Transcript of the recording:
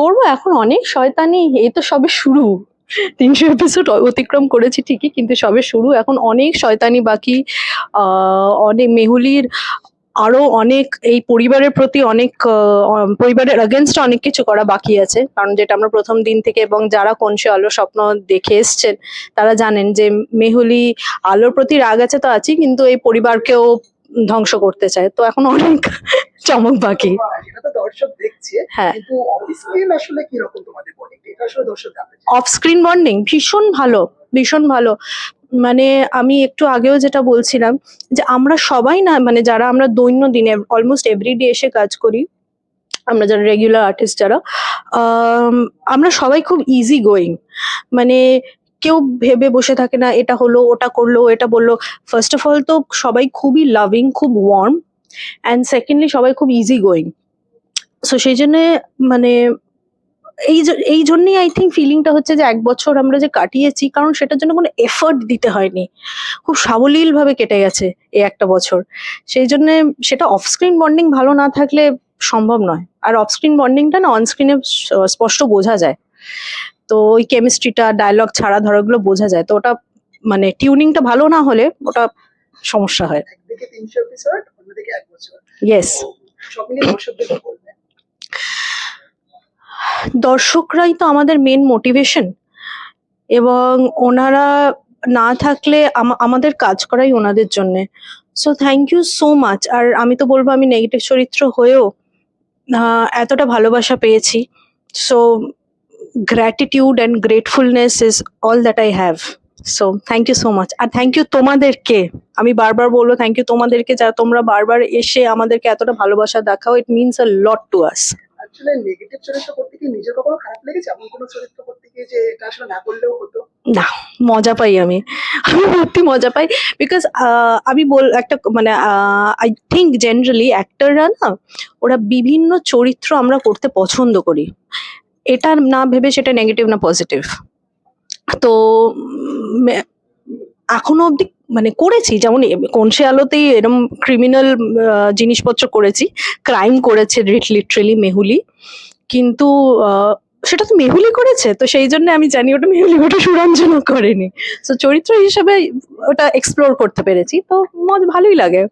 করব, এখন অনেক শয়তানি, এই তো সবে শুরু। তিনশো এপিসোড অতিক্রম করেছি ঠিকই, কিন্তু সবে শুরু, এখন অনেক শয়তানি বাকি। অনেক মেহুলির আরও অনেক, এই পরিবারের প্রতি অনেক পরিবারের অগেনস্ট অনেক কিছু করা বাকি আছে। কারণ যেটা আমরা প্রথম দিন থেকে এবং যারা কনসে আলো স্বপ্ন দেখে এসছেন, তারা জানেন যে মেহুলি আলোর প্রতি রাগ আছে তো আছেই, কিন্তু এই পরিবারকেও ধ্বংস করতে চায়। তো এখন অনেক চমক বাকি। দর্শক দেখছে হ্যাঁ। কিন্তু স্ক্রিন আসলে কি রকম তোমাদের বডি এটা আসলে দর্শক অফ স্ক্রিন বন্ডিং ভীষণ ভালো ভীষণ ভালো। মানে আমি একটু আগেও যেটা বলছিলাম যে আমরা সবাই না মানে যারা আমরা দৈনন্দিন অলমোস্ট এভরিডে এসে কাজ করি আমরা যারা রেগুলার আর্টিস্ট যারা আম, আমরা সবাই খুব ইজি গোয়িং মানে কেউ ভেবে বসে থাকে না এটা হলো ওটা করল এটা বলল। ফার্স্ট অফ অল তো সবাই খুবই লাভিং খুব ওয়ার্ম অ্যান্ড সেকেন্ডলি সবাই খুব ইজি গোয়িং সো সেই জন্যে মানে এই এই জন্যই আই থিঙ্ক ফিলিংটা হচ্ছে যে এক বছর আমরা যে কাটিয়েছি, কারণ সেটার জন্য কোনো এফর্ট দিতে হয়নি। খুব সাবলীল ভাবে কেটে গেছে এই একটা বছর। সেই জন্য সেটা অফ স্ক্রিন বন্ডিং ভালো না থাকলে সম্ভব নয়। আর অফ স্ক্রিন বন্ডিংটা না অনস্ক্রিনে স্পষ্ট বোঝা যায়। তো ওই কেমিস্ট্রিটা ডায়লগ ছাড়া ধরো বোঝা যায়। তো ওটা মানে টিউনিংটা ভালো না হলে ওটা সমস্যা হয়। একদিকে তিনশো এপিসোড অন্যদিকে এক বছর। ইয়েস সব মিলিয়ে দর্শকদের কি দর্শকরাই তো আমাদের মেন মোটিভেশন এবং ওনারা না থাকলে আমাদের কাজ করাই ওনাদের জন্যে। So thank you so much আর আমি তো বলব আমি নেগেটিভ চরিত্র হয়েও এতটা ভালোবাসা পেয়েছি। So gratitude and gratefulness is all that I have so thank you so much R thank you তোমাদেরকে। আমি বারবার বলব থ্যাংক ইউ তোমাদেরকে যারা তোমরা বারবার এসে আমাদেরকে এতটা ভালোবাসা দেখাও it means a lot to us না মজা পাই আমি। আমি সত্যি মজা পাই। বিকজ আমি বল একটা মানে আই থিঙ্ক জেনারেলি অ্যাক্টররা না ওরা বিভিন্ন চরিত্র আমরা করতে পছন্দ করি। এটা না ভেবে সেটা নেগেটিভ না পজিটিভ তো এখনও অবধি মানে করেছি, যেমন কোনসে আলোতেই এরম ক্রিমিনাল জিনিসপত্র করেছি ক্রাইম করেছে লিটারেলি মেহুলি। কিন্তু সেটা তো মেহুলি করেছে, তো সেই জন্য আমি জানি ওটা মেহুলি, ওটা সুরঞ্জনও করেনি। তো চরিত্র হিসেবে ওটা এক্সপ্লোর করতে পেরেছি, তো মজ ভালোই লাগে।